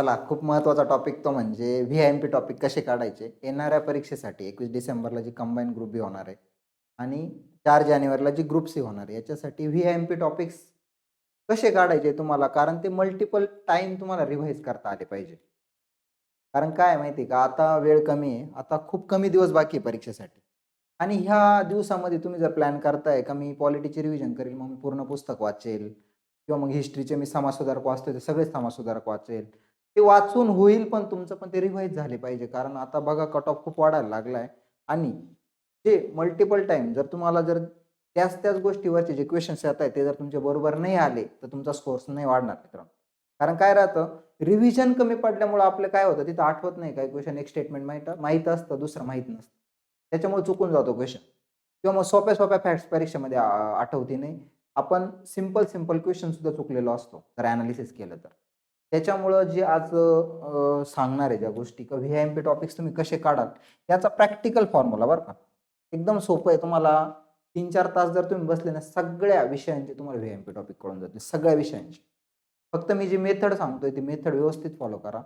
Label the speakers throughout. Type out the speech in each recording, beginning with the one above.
Speaker 1: चला खूप महत्त्वाचा टॉपिक तो म्हणजे V I M P topic कसे काढायचे? येणाऱ्या परीक्षेसाठी एकवीस डिसेंबरला जी कंबाईन ग्रुप बी होणार आहे आणि चार जानेवारीला जी ग्रुप सी होणार आहे याच्यासाठी व्ही एम पी टॉपिक्स कसे काढायचे तुम्हाला? कारण ते मल्टिपल टाईम तुम्हाला रिव्हाइज करता आले पाहिजे. कारण काय माहिती आहे का? आता वेळ कमी आहे आता खूप कमी दिवस बाकी आहे परीक्षेसाठी. आणि ह्या दिवसामध्ये तुम्ही जर प्लॅन करताय का मी पॉलिटीचे रिव्हिजन करेल मग मी पूर्ण पुस्तक वाचेल किंवा मग हिस्ट्रीचे मी समाजसुधारक वाचतोय ते सगळेच समाजसुधारक वाचेल. ते वाचून होईल पण तुमचं पण ते रिव्हाइज झाले पाहिजे. कारण आता बघा कट ऑफ खूप वाढायला लागलाय. आणि जे मल्टिपल टाइम जर तुम्हाला जर त्याच त्याच गोष्टीवरचे जे क्वेश्चन्स येत आहेत ते जर तुमच्या बरोबर नाही आले तर तुमचा स्कोर्स नाही वाढणार मित्रांनो. कारण काय राहतं रिव्हिजन कमी पडल्यामुळे आपलं काय होतं तिथं आठवत नाही. काय क्वेश्चन एक स्टेटमेंट माहीत माहीत असतं दुसरं माहीत नसतं. त्याच्यामुळे चुकून जातो क्वेश्चन किंवा मग सोप्या सोप्या फॅक्ट्स परीक्षेमध्ये आठवते नाही. आपण सिंपल सिंपल क्वेश्चन सुद्धा चुकलेलो असतो तर अनालिसिस केलं तर. त्याच्यामुळं जे आज सांगणार आहे ज्या गोष्टी किंवा व्ही एम पी टॉपिक्स तुम्ही कसे काढाल याचा प्रॅक्टिकल फॉर्म्युला बरं का. एकदम सोपं आहे तुम्हाला तीन चार तास जर तुम्ही बसले ना सगळ्या विषयांचे तुम्हाला व्ही एम पी टॉपिक कळून जाते सगळ्या विषयांचे. फक्त मी जी मेथड सांगतोय ती मेथड व्यवस्थित फॉलो करा.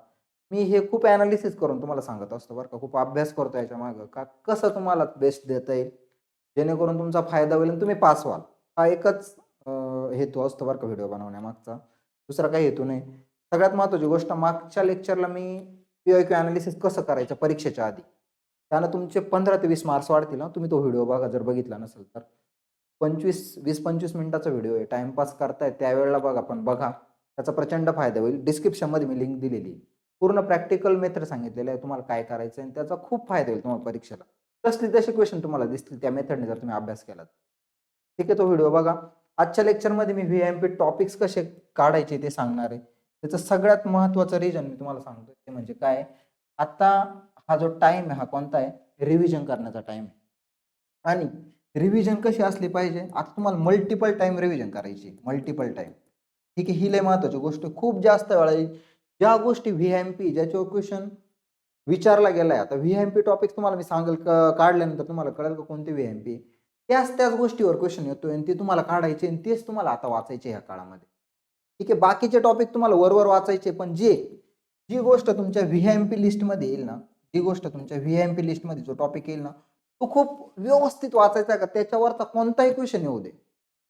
Speaker 1: मी हे खूप ॲनालिसिस करून तुम्हाला सांगत असतो बरं का खूप अभ्यास करतो याच्या मागं का कसं तुम्हाला बेस्ट देता येईल जेणेकरून तुमचा फायदा होईल आणि तुम्ही पास व्हाल. हा एकच हेतू असतो बरं का व्हिडिओ बनवण्यामागचा. दुसरा काही हेतू नाही. सगळ्यात महत्त्वाची गोष्ट मागच्या लेक्चरला मी पी क्यू अनालिसिस कसं करायचं परीक्षेच्या आधी? त्यानं तुमचे पंधरा ते वीस मार्क्स वाढतील ना तुम्ही तो व्हिडिओ बघा जर बघितला नसेल तर. पंचवीस वीस पंचवीस मिनिटाचा व्हिडिओ आहे. टाइमपास करताय त्यावेळेला बघा पण बघा. त्याचा प्रचंड फायदा होईल. डिस्क्रिप्शनमध्ये मी लिंक दिलेली आहे. पूर्ण प्रॅक्टिकल मेथड सांगितलेलं आहे. तुम्हाला काय करायचं आहे आणि त्याचा खूप फायदा होईल तुम्हाला परीक्षेला. तसली तसे क्वेश्चन तुम्हाला दिसतील त्या मेथडने जर तुम्ही अभ्यास केलात. ठीक आहे तो व्हिडिओ बघा. आजच्या लेक्चरमध्ये मी व्ही एम पी टॉपिक्स कसे काढायचे ते सांगणार आहे. त्याचं सगळ्यात महत्त्वाचं रिजन मी तुम्हाला सांगतो ते म्हणजे काय? आता हा जो टाईम आहे हा कोणता आहे? रिव्हिजन करण्याचा टाईम आहे. आणि रिव्हिजन कशी असली पाहिजे? आता तुम्हाला मल्टिपल टाईम रिव्हिजन करायची मल्टिपल टाईम ठीक आहे ही लय महत्वाची गोष्ट खूप जास्त वेळा ज्या गोष्टी व्ही एम पी ज्याच्यावर क्वेश्चन विचारला गेलाय आता व्ही एम पी टॉपिक तुम्हाला मी सांगेल क- काढल्यानंतर तुम्हाला कळेल का कोणते व्ही एम पी त्याच त्याच गोष्टीवर क्वेश्चन येतोय आणि ते तुम्हाला काढायचे आणि तेच तुम्हाला आता वाचायचे ह्या काळामध्ये. ठीक आहे बाकीचे टॉपिक तुम्हाला वरवर वाचायचे पण जे जी गोष्ट तुमच्या व्ही एम पी लिस्टमध्ये येईल ना जी गोष्ट तुमच्या व्ही एम पी लिस्टमध्ये जो टॉपिक येईल ना तो खूप व्यवस्थित वाचायचा का? त्याच्यावरचा कोणताही क्वेश्चन येऊ दे.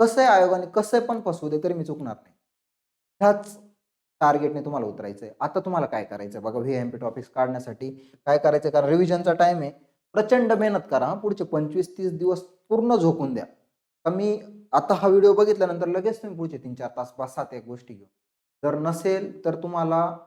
Speaker 1: कसं आहे आयोगाने कसं पण फसवू दे तरी मी चुकणार नाही. ह्याच टार्गेटने तुम्हाला उतरायचं आहे आता तुम्हाला काय करायचं बघा व्ही एम पी टॉपिक्स काढण्यासाठी काय करायचं कारण रिव्हिजनचा टाइम आहे. प्रचंड मेहनत करा पुढचे पंचवीस तीस दिवस पूर्ण झोकून द्या. कमी मी आता हा व्हिडिओ बघितल्यानंतर लगेच तुम्ही पुढचे तीन चार तास पाच सात एक गोष्टी घेऊ. जर नसेल तर तुम्हाला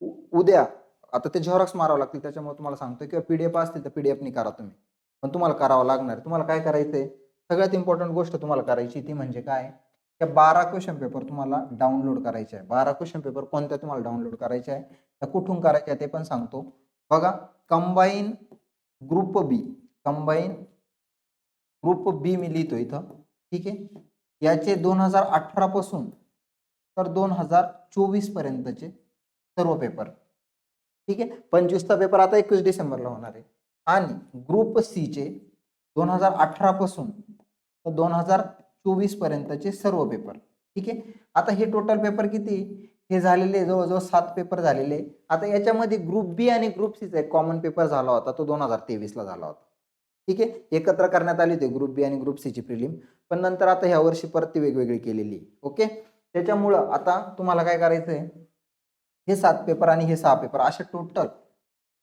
Speaker 1: उ- उद्या आता ते झेरॉक्स मारावं लागतील त्याच्यामुळे तुम्हाला सांगतो किंवा पीडीएफ असतील तर पीडीएफनी करा तुम्ही. पण तुम्हाला करावं लागणार. तुम्हाला काय करायचंय? सगळ्यात इम्पॉर्टंट गोष्ट तुम्हाला करायची ती म्हणजे काय? त्या बारा क्वेश्चन पेपर तुम्हाला डाउनलोड करायचे आहे. बारा क्वेश्चन पेपर कोणत्या तुम्हाला डाउनलोड करायचे आहे? त्या कुठून करायचे आहे ते पण सांगतो. बघा combine group B combine group B मी लिहितो इथं. ठीक आहे? याचे दोन हजार अठरापासून तर दोन हजार चोवीस पर्यंतचे सर्व पेपर ठीक आहे? पंचवीसचा पेपर आता एकवीस डिसेंबरला होणार आहे. आणि ग्रुप सीचे दोन हजार अठरापासून तर दोन हजार चोवीस पर्यंतचे सर्व पेपर ठीक आहे? आता हे टोटल पेपर किती? हे झालेले जवळजवळ सात पेपर झालेले. आता याच्यामध्ये ग्रुप बी आणि ग्रुप सीचा एक कॉमन पेपर झाला होता. तो दोन हजार तेवीसला झाला होता. ठीक आहे? एकत्र करण्यात आली होती ग्रुप बी आणि ग्रुप सीची प्रिलिम पण नंतर आता ह्या वर्षी परत ती वेगवेगळी केलेली. ओके? त्याच्यामुळं आता तुम्हाला काय करायचं आहे हे सात पेपर आणि हे सहा पेपर असे टोटल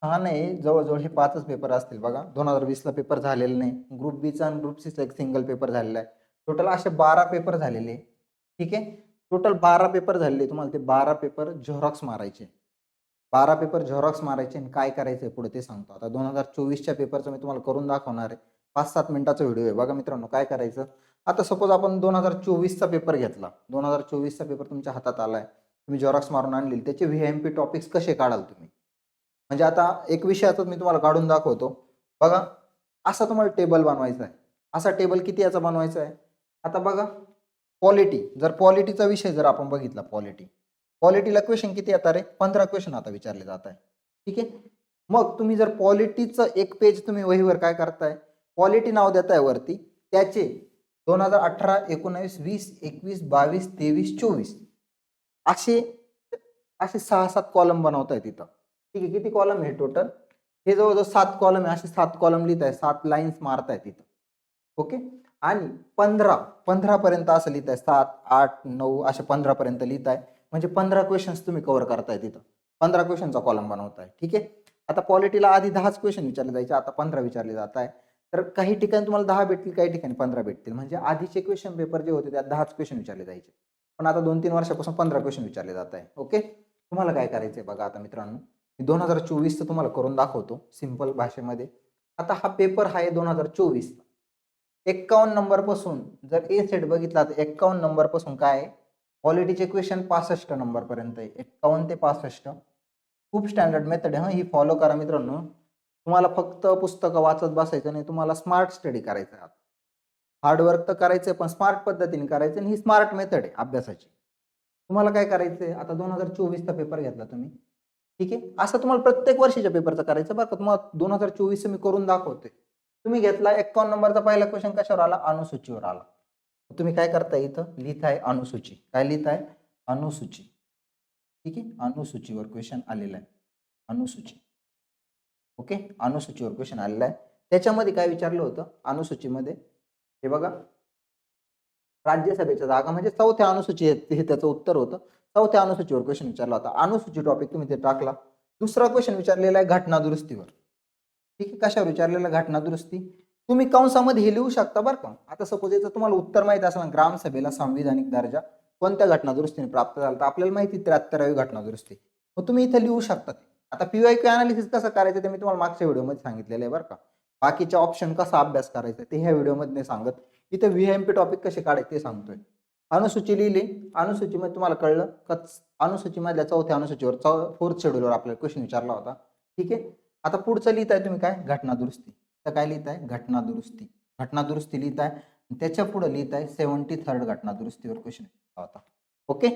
Speaker 1: सहा नाही जवळजवळ हे पाचच पेपर असतील बघा. दोन हजार वीसला पेपर झालेले नाही. ग्रुप बीचा आणि ग्रुप सीचा एक सिंगल पेपर झालेला आहे. टोटल असे बारा पेपर झालेले. ठीक आहे? टोटल बारा पेपर झालेले. तुम्हाला ते बारा पेपर झेरॉक्स मारायचे. बारा पेपर झेरॉक्स मारायचे आणि काय करायचं आहे पुढे ते सांगतो. आता दोन हजार चोवीसच्या पेपरचं मी तुम्हाला करून दाखवणार आहे. पाच सात मिनिटाचा व्हिडिओ आहे. बघा मित्रांनो काय करायचं? आता सपोज आपण दोन हजार चोवीसचा पेपर घेतला. दोन हजार चोवीसचा पेपर तुमच्या हातात आला आहे तुम्ही झेरॉक्स मारून आणलेली. त्याचे व्ही एम पी टॉपिक्स कसे काढाल तुम्ही? म्हणजे आता एक विषयाचाच मी तुम्हाला काढून दाखवतो. बघा असा तुम्हाला टेबल बनवायचा आहे. असा टेबल किती याचा बनवायचा आहे? आता बघा पॉलिटी जर पॉलिटीचा विषय जर आपण बघितला पॉलिटी पॉलिटीला क्वेश्चन किती येतात रे? पंधरा क्वेश्चन आता विचारले जात आहे. ठीक आहे? मग तुम्ही जर पॉलिटीचं एक पेज तुम्ही वहीवर काय करताय? पॉलिटी नाव देताय वरती. त्याचे दोन हजार अठरा एकोणावीस वीस एकवीस बावीस तेवीस चोवीस. असे असे सहा सात कॉलम बनवताय तिथं. ठीक आहे? किती कॉलम आहे टोटल हे जवळजवळ सात कॉलम आहे. असे सात कॉलम लिहित आहे सात लाईन्स मारताय तिथं. ओके? आणि पंधरा पंधरा पर्यंत असं लिहित आहे सात आठ नऊ असे पंधरा पर्यंत लिहित आहे म्हणजे पंधरा क्वेश्चन्स तुम्ही कव्हर करताय तिथं. पंधरा क्वेश्चनचा कॉलम बनवताय. ठीक आहे? आता पॉलिटीला आधी दहाच क्वेश्चन विचारले जायचे आता पंधरा विचारले जात आहे. तर काही ठिकाणी तुम्हाला दहा भेटतील काही ठिकाणी पंधरा भेटतील. म्हणजे आधीचे क्वेश्चन पेपर जे होते त्यात दहाच क्वेश्चन विचारले जायचे. पण आता दोन तीन वर्षापासून पंधरा क्वेश्चन विचारले जात आहे. ओके तुम्हाला काय करायचंय बघा आता मित्रांनो? मी दोन हजार चोवीसचं तुम्हाला करून दाखवतो सिंपल भाषेमध्ये. आता हा पेपर आहे दोन हजार चोवीस एक्कावन्न नंबरपासून जर ए सेट बघितला तर एक्कावन्न नंबरपासून काय आहे? क्वालिटीचे क्वेश्चन पासष्ट नंबर पर्यंत आहे. एक्कावन्न ते पासष्ट. खूप स्टँडर्ड मेथड आहे हा. ही फॉलो करा मित्रांनो. तुम्हाला फक्त पुस्तकं वाचत बसायचं नाही तुम्हाला स्मार्ट स्टडी करायचं आहे हार्डवर्क तर करायचं पण स्मार्ट पद्धतीने करायचं आणि ही स्मार्ट मेथड आहे अभ्यासाची. तुम्हाला काय करायचंय? आता दोन हजार चोवीसचा पेपर घेतला तुम्ही. ठीक आहे? असं तुम्हाला प्रत्येक वर्षीच्या पेपरचा करायचं. बरं का तुम्हाला दोन हजार चोवीस मी करून दाखवते तुम्ही घेतला एक्कावन्न नंबरचा पहिला क्वेश्चन कशावर आला? अनुसूचीवर आला. तुम्ही काय करताय इथं? लिहित आहे अनुसूची. काय लिहित आहे? अनुसूची. ठीक आहे? अनुसूचीवर क्वेश्चन आलेला आहे. अनुसूची. ओके अनुसूचीवर क्वेश्चन आलेला आहे. त्याच्यामध्ये काय विचारलं होतं? अनुसूचीमध्ये. हे बघा. राज्यसभेच्या जागा म्हणजे चौथ्या अनुसूची हे हे त्याचं उत्तर होतं. चौथ्या अनुसूचीवर क्वेश्चन विचारला होता. अनुसूची टॉपिक तुम्ही ते टाकला. दुसरा क्वेश्चन विचारलेला आहे घटना दुरुस्तीवर ठीक आहे? कशावर विचारलेला घटना दुरुस्ती तुम्ही कंसामध्ये हे लिहू शकता बरं का. आता सपोज याचं तुम्हाला उत्तर माहिती असेल ना, ग्रामसभेला संविधानिक दर्जा कोणत्या घटना दुरुस्तीने प्राप्त झाला तर आपल्याला माहिती त्र्याहत्तरावी घटना दुरुस्ती मग तुम्ही इथं लिहू शकता ते. आता पीवाय क्यू अनालिसिस कसं करायचं ते मी तुम्हाला मागच्या व्हिडिओमध्ये सांगितलेलं आहे बरं का. बाकीच्या ऑप्शन कसा अभ्यास करायचा ते ह्या व्हिडिओमध्ये नाही सांगत. इथं व्ही एम पी टॉपिक कसे काढायचे ते सांगतोय. अनुसूची लिहिली. अनुसूचीमध्ये तुम्हाला कळलं? कच अनुसूचीमधल्या चौथ्या अनुसूचीवर चौ फोर्थ शेड्यूलवर आपल्याला क्वेश्चन विचारला होता. ठीक आहे? आता पुढचं लिहिताय तुम्ही काय? घटना दुरुस्ती तर काय लिहिताय? घटना दुरुस्ती. घटना दुरुस्ती लिहित आहे त्याच्या पुढे लिहित आहे सेव्हन्टी थर्ड घटना दुरुस्तीवर क्वेश्चन होता ओके?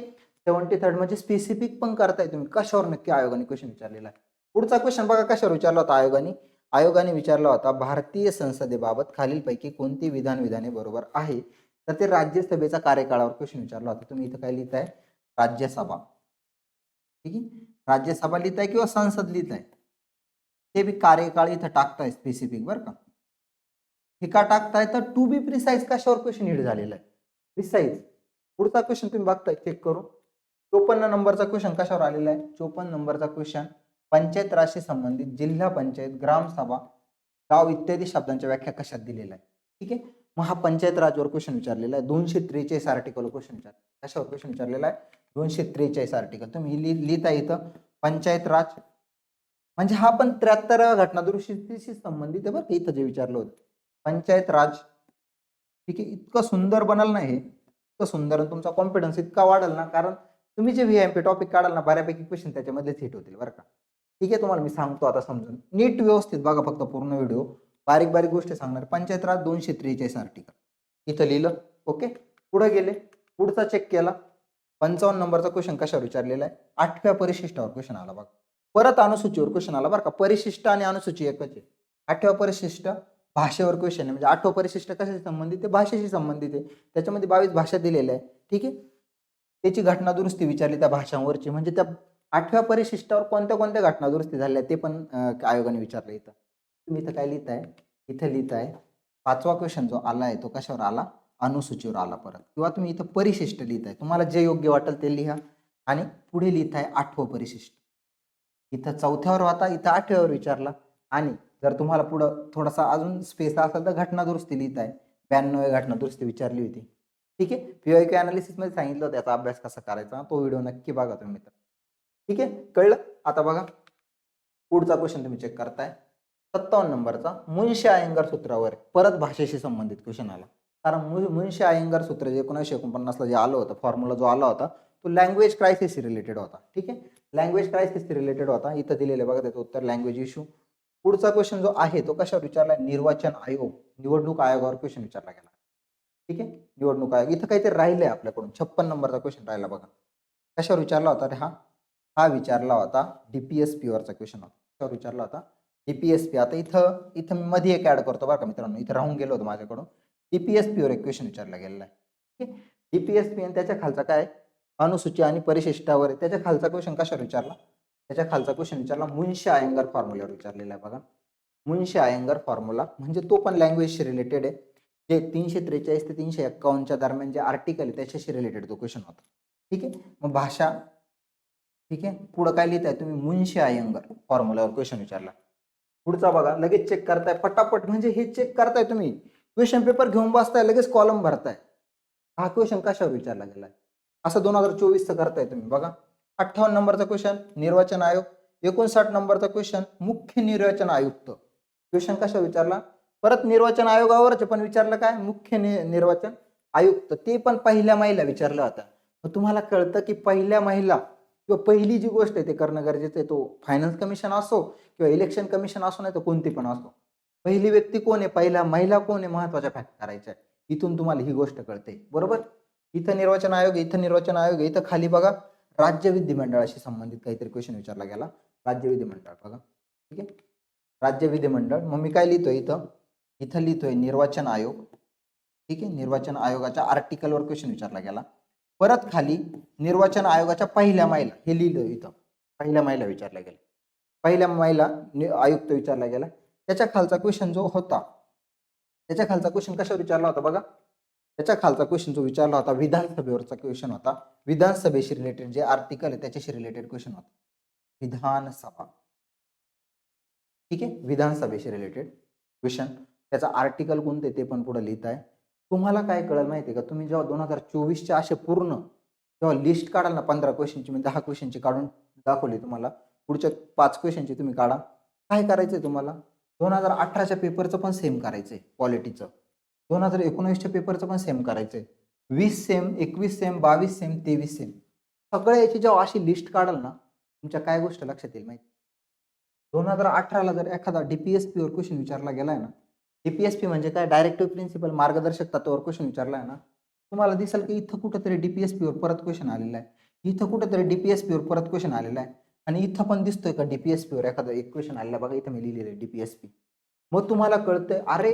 Speaker 1: सेव्हन्टी थर्ड म्हणजे स्पेसिफिक पण करताय तुम्ही. कशावर नक्की आयोगाने क्वेश्चन विचारलेला आहे? पुढचा क्वेश्चन बघा कशावर विचारला होता आयोगाने? आयोगाने विचारला होता भारतीय संसदेबाबत खालीलपैकी कोणती विधान विधाने बरोबर आहे? तर ते राज्यसभेचा कार्यकाळावर क्वेश्चन विचारला होता. तुम्ही इथं काय लिहिताय? राज्यसभा. ठीक आहे? राज्यसभा लिहिताय किंवा संसद लिहिताय? ते बी कार्यकाळ इथं टाकताय स्पेसिफिक बरं का. हे का टाकताय? तर टू बी प्रिसाईज कशावर क्वेश्चन हिट झालेला आहे? प्रिसाईज पुढचा क्वेश्चन तुम्ही बघताय चेक करू. चोपन्न नंबरचा क्वेश्चन कशावर आलेला आहे? चोपन्न नंबरचा क्वेश्चन पंचायत राशी संबंधित जिल्हा पंचायत ग्रामसभा गाव इत्यादी शब्दांच्या व्याख्या कशात दिलेल्या आहे ठीक आहे? मग हा पंचायत राजवर क्वेश्चन विचारलेला आहे. दोनशे त्रेचाळीस आर्टिकल क्वेश्चन विचार कशावर क्वेश्चन विचारलेला आहे? दोनशे त्रेचाळीस आर्टिकल तुम्ही लिहिता इथं. पंचायत राज म्हणजे हा पण त्र्याहत्तराव्या घटना दुरुस्तीशी संबंधित आहे बरं का इथं जे विचारलं होतं. पंचायत राज ठीक आहे इतकं सुंदर बनल ना हे. इतकं सुंदर आणि तुमचा कॉन्फिडन्स इतका वाढेल ना कारण तुम्ही जे व्ही एम पी टॉपिक काढाल ना बऱ्यापैकी क्वेश्चन त्याच्यामध्येच हिट होतील बरं का. ठीक आहे तुम्हाला मी सांगतो आता समजून. नीट व्यवस्थित बघा फक्त पूर्ण व्हिडिओ. बारीक बारीक गोष्टी सांगणार. पंचायत राज दोनशे त्रेचाळीस आर्टिकल इथं लिहिलं. ओके? पुढे गेले. पुढचा चेक केला. पंचावन्न नंबरचा क्वेश्चन कशावर विचारलेला आहे? आठव्या परिशिष्टावर क्वेश्चन आला बघा. परत अनुसूचीवर क्वेश्चन आला बरं का. परिशिष्ट आणि अनुसूची एकच आहे. आठव्या परिशिष्ट भाषेवर क्वेश्चन आहे. म्हणजे आठवं परिशिष्ट कशाशी संबंधित आहे? भाषेशी संबंधित आहे. त्याच्यामध्ये बावीस भाषा दिलेल्या आहे ठीक आहे? त्याची घटना दुरुस्ती विचारली त्या भाषांवरची. म्हणजे त्या आठव्या परिशिष्टावर कोणत्या कोणत्या घटना दुरुस्ती झाल्या ते पण आयोगाने विचारलं इथं. तुम्ही इथं काय लिहिताय? इथं लिहिताय पाचवा क्वेश्चन जो आला आहे तो कशावर आला? अनुसूचीवर आला परत. किंवा तुम्ही इथं परिशिष्ट लिहिताय. तुम्हाला जे योग्य वाटेल ते लिहा. आणि पुढे लिहिताय आठवं परिशिष्ट. इथं चौथ्यावर होता इथं आठव्यावर विचारला. आणि जर तुम्हाला पुढं थोडासा अजून स्पेस असेल तर घटना दुरुस्ती लिहित आहे ब्याण्णव घटना दुरुस्ती विचारली होती. ठीक आहे? पीवाय क्यू अनालिसिसमध्ये सांगितलं होतं याचा अभ्यास कसा करायचा? तो व्हिडिओ नक्की बघा तुम्ही मित्र. ठीक आहे? कळलं? आता बघा. पुढचा क्वेश्चन तुम्ही चेक करताय. सत्तावन्न नंबरचा मुंशी अयंगार सूत्रावर परत भाषेशी संबंधित क्वेश्चन आला. कारण मु- मुंशी अयंगार सूत्र जे एकोणीसशे एकोणपन्नासला जे आलं होतं फॉर्म्युला जो आला होता तो लँग्वेज क्रायसिस रिलेटेड होता. ठीक आहे? लँग्वेज क्रायसिस रिलेटेड होता. इथं दिलेलं बघा त्याचं उत्तर लँग्वेज इश्यू पुढचा क्वेश्चन जो आहे तो कशावर विचारला निर्वाचन आयोग निवडणूक आयोगावर क्वेश्चन विचारला गेला. ठीक आहे? निवडणूक आयोग. इथं काहीतरी राहिलंय आपल्याकडून. छप्पन नंबरचा क्वेश्चन राहिला बघा. कशावर विचारला होता रे हा? हा विचारला होता डीपीएसपी वरचा क्वेश्चन होता. कशावर विचारला होता? डीपीएसपी आता इथं इथं मी मध्ये एक ऍड करतो बरं का मित्रांनो. इथं राहून गेलो होतो माझ्याकडून. डीपीएसपी वर एक क्वेश्चन विचारला गेलेला आहे. ठीक आहे? डीपीएसपी आणि त्याच्या खालचा काय? अनुसूची आणि परिशिष्टावर आहे. त्याच्या खालचा क्वेश्चन कशावर विचारला? त्याच्या खालचा क्वेश्चन विचारला मुंशी आयंगर फॉर्म्युल्यावर विचारलेला आहे बघा. मुंशी आयंगर फॉर्म्युला म्हणजे तो पण लँग्वेजशी रिलेटेड आहे. जे तीनशे त्रेचाळीस ते तीनशे एक्कावन्नच्या दरम्यान जे आर्टिकल आहे त्याच्याशी रिलेटेड तो क्वेश्चन होता. ठीक आहे? मग भाषा ठीक आहे? पुढं काय लिहित आहे तुम्ही? मुंशी आयंगर फॉर्म्युल्यावर क्वेश्चन विचारला. पुढचा बघा लगेच चेक करताय. पटापट म्हणजे हे चेक करताय तुम्ही. क्वेश्चन पेपर घेऊन बसताय लगेच कॉलम भरताय. हा क्वेश्चन कशावर विचारला गेलाय? असं दोन हजार चोवीसचं करताय तुम्ही. बघा अठ्ठावन्न नंबरचा क्वेश्चन निर्वाचन आयोग. एकोणसाठ नंबरचा क्वेश्चन मुख्य निर्वाचन आयुक्त. क्वेश्चन कशा विचारला? परत निर्वाचन आयोगावरच पण विचारलं काय? मुख्य नि- निर्वाचन आयुक्त. ते पण पहिल्या महिला विचारलं आता. मग तुम्हाला कळतं की पहिल्या महिला किंवा पहिली जी गोष्ट आहे ते करणं गरजेचं आहे. तो फायनान्स कमिशन असो किंवा इलेक्शन कमिशन असो नाही तर कोणती पण असो. पहिली व्यक्ती कोण आहे? पहिला महिला कोण आहे? महत्त्वाच्या फॅक्ट करायच्या आहे. इथून तुम्हाला ही गोष्ट कळते. बरोबर? इथं निर्वाचन आयोग इथं निर्वाचन आयोग इथं खाली बघा. राज्य विधिमंडळाशी संबंधित काहीतरी क्वेश्चन विचारला गेला. राज्य विधिमंडळ बघा. ठीक आहे? राज्य विधिमंडळ. मग मी काय लिहितोय इथं? इथं लिहितोय निर्वाचन आयोग. ठीक आहे? निर्वाचन आयोगाच्या आर्टिकलवर क्वेश्चन विचारला गेला. परत खाली निर्वाचन आयोगाच्या पहिल्या महिला हे लिहिलं इथं. पहिल्या महिला विचारल्या गेला. पहिल्या महिला आयुक्त विचारला गेला. त्याच्या खालचा क्वेश्चन जो होता. त्याच्या खालचा क्वेश्चन कशावर विचारला होता बघा? त्याच्या खालचा क्वेश्चन जो विचारला होता विधानसभेवरचा क्वेश्चन होता. विधानसभेशी रिलेटेड जे आर्टिकल आहे त्याच्याशी रिलेटेड क्वेश्चन होता. विधानसभा. ठीक आहे? विधानसभेशी रिलेटेड क्वेश्चन त्याचा आर्टिकल कोणते ते पण पुढे लिहित आहे. तुम्हाला काय कळलं माहिती आहे का? तुम्ही जेव्हा दोन हजार चोवीसचे असे पूर्ण जेव्हा लिस्ट काढाल ना पंधरा क्वेश्चनची मी म्हणजे दहा क्वेश्चनची काढून दाखवली तुम्हाला पुढच्या पाच क्वेश्चनची तुम्ही काढा. काय करायचंय तुम्हाला? दोन हजार अठराच्या पेपरचं पण सेम करायचंय क्वालिटीचं दोन हजार एकोणवीसच्या पेपरचं पण सेम करायचंय. वीस सेम एकवीस सेम बावीस सेम तेवीस सेम सगळ्या याची जेव्हा अशी लिस्ट काढाल ना तुमच्या काय गोष्ट लक्षात येईल माहिती? दोन हजार अठराला जर एखादा डीपीएसपी वर क्वेश्चन विचारला गेलाय ना डीपीएसपी म्हणजे काय? डायरेक्टिव्ह प्रिन्सिपल मार्गदर्शक तत्वावर क्वेश्चन विचारला आहे ना तुम्हाला दिसेल की इथं कुठेतरी डीपीएसपी वर परत क्वेश्चन आलेला आहे. इथं कुठेतरी डीपीएसपी वर परत क्वेश्चन आलेला आहे. आणि इथं पण दिसतोय का डीपीएसपी वर एखादा एक क्वेश्चन आलेला आहे. बघा इथं मी लिहिलेलं आहे डीपीएसपी मग तुम्हाला कळतंय अरे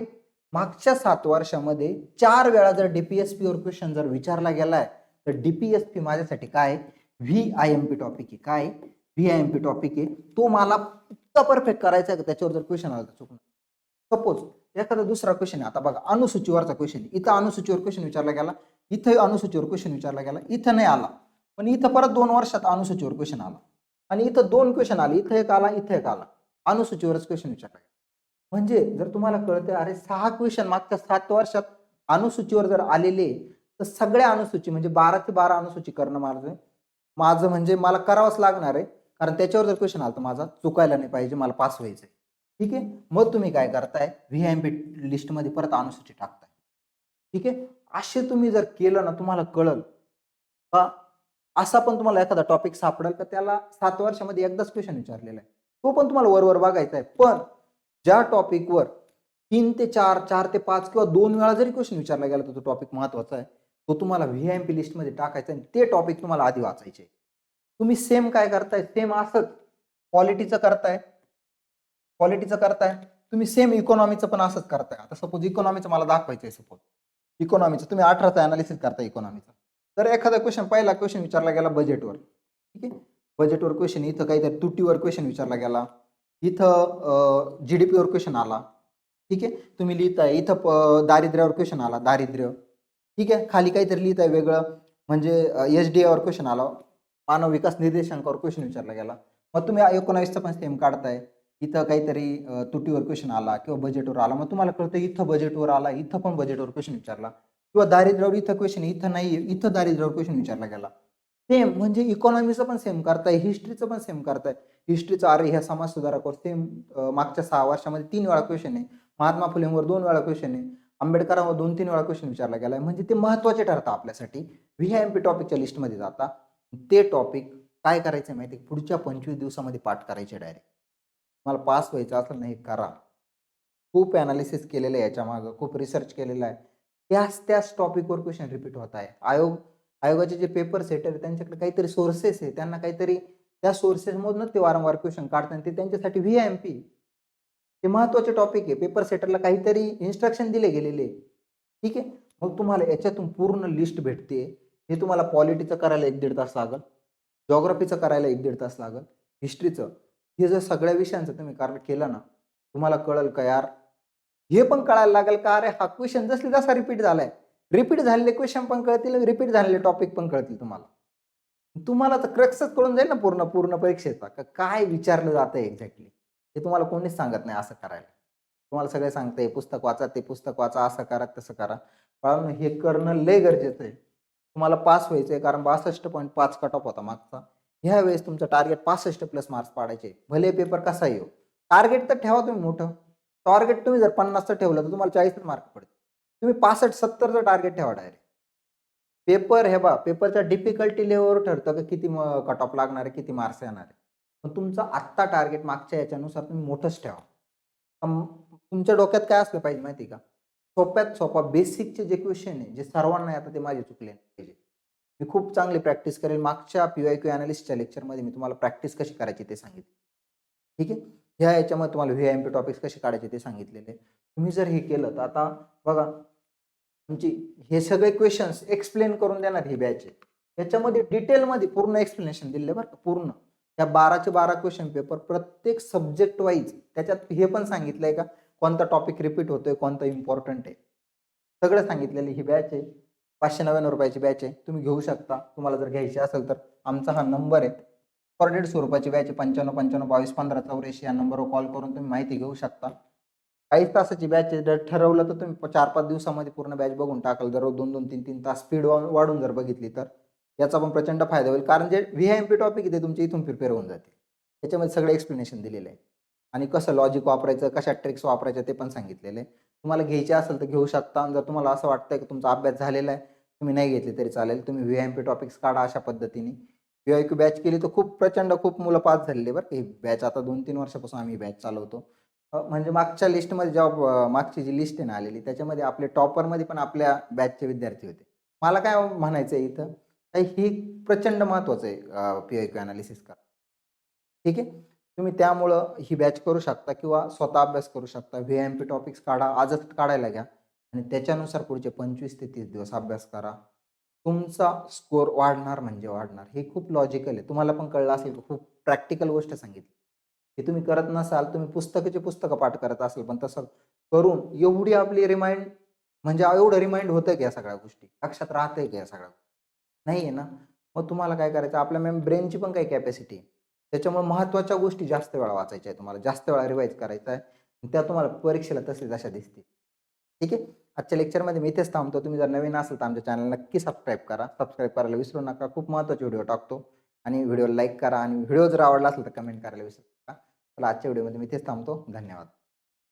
Speaker 1: मागच्या सात वर्षामध्ये चार वेळा जर डीपीएस पीवर क्वेश्चन जर विचारला गेलाय तर डीपीएसपी माझ्यासाठी काय? V I M P topic आहे. काय? V I M P topic आहे. तो मला इतका परफेक्ट करायचा आहे का त्याच्यावर जर क्वेश्चन आला तर चुकून. सपोज एखादा दुसरा क्वेश्चन आहे. आता बघा अनुसूचीवरचा क्वेश्चन इथं अनुसूचीवर क्वेश्चन विचारला गेला इथं अनुसूचीवर क्वेश्चन विचारला गेला इथं नाही आला. पण इथं परत दोन वर्षात अनुसूचीवर क्वेश्चन आला. आणि इथं दोन क्वेश्चन आले इथं एक आला इथं एक आला. अनुसूचीवरच क्वेश्चन विचारला गेला. म्हणजे जर तुम्हाला कळतं अरे सहा क्वेश्चन मागच्या सात वर्षात अनुसूचीवर जर आलेले तर सगळ्या अनुसूची म्हणजे बारा ते बारा अनुसूची करणं माझं माझं म्हणजे मला करावंच लागणार आहे. कारण त्याच्यावर जर क्वेश्चन आला तर माझा चुकायला नाही पाहिजे मला पास व्हायचं आहे ठीक आहे? मग तुम्ही काय करताय? व्ही एम पी लिस्टमध्ये परत अनुसूची टाकताय. ठीक आहे? असे तुम्ही जर केलं ना तुम्हाला कळल का? असा पण तुम्हाला एखादा टॉपिक सापडेल का? त्याला सात वर्षामध्ये एकदाच क्वेश्चन विचारलेला आहे. तो पण तुम्हाला वरवर बघायचा आहे. पण ज्या टॉपिकवर तीन ते चार चार ते पाच किंवा दोन वेळा जरी क्वेश्चन विचारला गेला तर तो टॉपिक महत्त्वाचा आहे. तो तुम्हाला व्ही एम पी लिस्टमध्ये टाकायचा आहे आणि ते टॉपिक तुम्हाला आधी वाचायचे. तुम्ही सेम काय करताय? सेम असंच क्वालिटीचं करताय. क्वालिटीचं करताय. तुम्ही सेम इकॉनॉमीचं पण असंच करताय. आता सपोज इकॉनॉमीचं मला दाखवायचं आहे सपोज इकॉनॉमीचं तुम्ही अठराचं अनालिसिस करता इकॉनॉमीचं तर एखादा क्वेश्चन पहिला क्वेश्चन विचारला गेला बजेटवर ठीक आहे? बजेटवर क्वेश्चन इथं काहीतरी तुटीवर क्वेश्चन विचारला गेला. इथं जी डी पीवर क्वेश्चन आला. ठीक आहे? तुम्ही लिहिताय इथं प- दारिद्र्यावर क्वेश्चन आला दारिद्र्य. ठीक आहे? खाली काहीतरी लिहिताय वेगळं. म्हणजे एच डी एवर क्वेश्चन आला. मानव विकास निर्देशांकावर क्वेश्चन विचारला गेला. मग तुम्ही एकोणावीसचा पण सेम काढताय. इथं काहीतरी तुटीवर क्वेश्चन आला किंवा बजेटवर आला. मग तुम्हाला कळतं इथं बजेटवर आला इथं पण बजेटवर क्वेश्चन विचारला. किंवा दारिद्र्यावर इथं क्वेश्चन इथं नाही इथं दारिद्र्यावर क्वेश्चन विचारला गेला. सेम म्हणजे इकॉनॉमीचं पण सेम करताय हिस्ट्रीचं पण सेम करताय. हिस्ट्रीचं अरे ह्या समाज सुधारकावर सेम मागच्या सहा वर्षामध्ये तीन वेळा क्वेश्चन आहे. महात्मा फुलेंवर दोन वेळा क्वेश्चन आहे. आंबेडकरांवर दोन तीन वेळा क्वेश्चन विचारला गेलाय. म्हणजे ते महत्त्वाचे ठरतं आपल्यासाठी. व्ही आय एम पी टॉपिकच्या लिस्टमध्ये जाता. ते टॉपिक काय करायचं माहिती पुढच्या पंचवीस दिवसामध्ये पाठ करायचे डायरेक्ट मला पास व्हायचं असेल नाही करा. खूप अनालिसिस केलेलं आहे याच्या मागं. खूप रिसर्च केलेला आहे. त्याच त्याच टॉपिकवर क्वेश्चन रिपीट होत आहे. आयोग आयोगाचे जे पेपर सेटर त्यांच्याकडे काहीतरी सोर्सेस आहे त्यांना काहीतरी त्या सोर्सेसमधूनच ते वारंवार क्वेश्चन काढतात ते त्यांच्यासाठी व्ही एम पी ते महत्त्वाचे टॉपिक आहे. पेपर सेटरला काहीतरी इन्स्ट्रक्शन दिले गेलेले ठीक आहे? मग तुम्हाला याच्यातून पूर्ण लिस्ट भेटते. हे तुम्हाला पॉलिटीचं करायला एक दीड तास लागल. जॉग्रफीचं करायला एक दीड तास लागल. हिस्ट्रीचं हे जर सगळ्या विषयांचं तुम्ही कारण केलं ना तुम्हाला कळल का यार? हे पण कळायला लागेल का? अरे हा क्वेश्चन जसली जसा रिपीट झालाय. रिपीट झालेले क्वेश्चन पण कळतील रिपीट झालेले टॉपिक पण कळतील तुम्हाला. तुम्हाला तर क्रक्सच कळून जाईल ना पूर्ण पूर्ण परीक्षेचा. का काय विचारलं जातं एक्झॅक्टली हे तुम्हाला कोणीच सांगत नाही असं करायला. तुम्हाला सगळे सांगते पुस्तक वाचा ते पुस्तक वाचा असं करा तसं करा. कारण हे करणं लय गरजेचं आहे. तुम्हाला पास व्हायचं आहे कारण बासष्ट पॉईंट पाच कट ऑफ होता मागचा. ह्या वेळेस तुमचं टार्गेट पासष्ट प्लस मार्क्स पाडायचे. भले पेपर कसा येऊ. टार्गेट तर ठेवा तुम्ही मोठं. टार्गेट तुम्ही जर पन्नासचं ठेवलं तर तुम्हाला चाळीस मार्क पडतील. तुम्ही पासष्ट सत्तरचं टार्गेट ठेवा डायरेक्ट पेपर हे बा पेपरच्या डिफिकल्टी लेवलवर ठरतं की किती कट ऑफ लागणार आहे किती मार्क्स येणार आहे. पण तुमचं आत्ता टार्गेट मागच्या याच्यानुसार तुम्ही मोठंच ठेवा. तुमच्या डोक्यात काय असलं पाहिजे माहिती का? सोप्यात सोपा बेसिकचे जे क्वेश्चन आहे जे सर्वांना आता ते माझे चुकले नाही पाहिजे मी खूप चांगली प्रॅक्टिस करेल. मागच्या पी वाय क्यू अनालिस्टच्या लेक्चरमध्ये मी तुम्हाला प्रॅक्टिस कशी करायची ते सांगितले. ठीक आहे? ह्या याच्यामध्ये तुम्हाला V I M P topics कसे काढायचे ते सांगितलेले. तुम्ही जर हे केलं तर आता बघा तुमची हे सगळे क्वेश्चन्स एक्सप्लेन करून देणार ही बॅच आहे याच्यामध्ये डिटेलमध्ये पूर्ण एक्सप्लेनेशन दिले बरं का पूर्ण. त्या बाराचे बारा क्वेश्चन पेपर प्रत्येक सब्जेक्ट वाईज त्याच्यात हे पण सांगितलंय का कोणता टॉपिक रिपीट होतोय कोणता इम्पॉर्टंट आहे. सगळं सांगितलेलं ही बॅच आहे पाचशे नव्याण्णव रुपयाची बॅच आहे. तुम्ही घेऊ शकता. तुम्हाला जर घ्यायची असेल तर आमचा हा नंबर आहे. पर डेड स्वरूपाची बॅच आहे. पंच्याण्णव पंच्याण्णव बावीस पंधरा चौऱ्याऐंशी या नंबरवर कॉल करून तुम्ही माहिती घेऊ शकता. काहीच तासाची बॅच जर ठरवलं तर तुम्ही चार पाच दिवसामध्ये पूर्ण बॅच बघून टाकाल. दररोज दोन दोन तीन तीन तास स्पीड वाढून जर बघितली तर. याचा पण प्रचंड फायदा होईल. कारण जे व्ही एम पी टॉपिक ते तुमच्या इथून प्रिपेअर होऊन जाते. त्याच्यामध्ये सगळं एक्सप्लेनेशन दिलेलं आहे. आणि कसं लॉजिक वापरायचं कशा ट्रिक्स वापरायच्या ते पण सांगितलेलं आहे. तुम्हाला घ्यायचे असेल तर घेऊ शकता. आणि जर तुम्हाला असं वाटतंय की तुमचा अभ्यास झालेला आहे तुम्ही नाही घेतले तरी चालेल. तुम्ही व्ही एम पी टॉपिक्स काढा अशा पद्धतीने. व्ही आय क्यू बॅच केली तर खूप प्रचंड खूप मुलं पास झालेली बरं का. ही बॅच आता दोन तीन वर्षापासून आम्ही बॅच चालवतो. म्हणजे मागच्या लिस्टमध्ये जेव्हा मागची जी लिस्ट आहे ना आलेली त्याच्यामध्ये आपले टॉपरमध्ये पण आपल्या बॅचचे विद्यार्थी होते. मला काय म्हणायचं आहे इथं? तर ही प्रचंड महत्त्वाचं आहे पी आय क्यू अनालिसिस करा ठीक आहे? तुम्ही त्यामुळं ही बॅच करू शकता किंवा स्वतः अभ्यास करू शकता. व्ही एम पी टॉपिक्स काढा आजच काढायला घ्या. आणि त्याच्यानुसार पुढचे पंचवीस ते तीस दिवस अभ्यास करा. तुमचा स्कोअर वाढणार म्हणजे वाढणार. हे खूप लॉजिकल आहे. तुम्हाला पण कळलं असेल खूप प्रॅक्टिकल गोष्ट सांगितली. हे तुम्ही करत नसाल तुम्ही पुस्तकाचे पुस्तकं पाठ करत असाल पण तसं करून एवढी आपली रिमाइंड म्हणजे एवढं रिमाइंड होतं की या सगळ्या गोष्टी? लक्षात राहते की या सगळ्या नाही आहे ना? मग तुम्हाला काय करायचं? आपल्या मॅम ब्रेनची पण काही कॅपॅसिटी आहे. त्याच्यामुळे महत्त्वाच्या गोष्टी जास्त वेळा वाचायच्या आहे तुम्हाला. जास्त वेळा रिवाईज करायचा आहे. त्या तुम्हाला परीक्षेला तसली जशा दिसतील ठीक आहे? आजच्या लेक्चरमध्ये मी इथेच थांबतो. तुम्ही जर नवीन असेल तर आमच्या चॅनल नक्की सबस्क्राईब करा. सबस्क्राईब करायला विसरू नका. खूप महत्त्वाचे व्हिडिओ टाकतो आणि व्हिडिओ लाईक करा. आणि व्हिडिओ जर आवडला असेल तर कमेंट करायला विसरू नका आजच्या व्हिडिओमध्ये मी तेच थांबतो. धन्यवाद.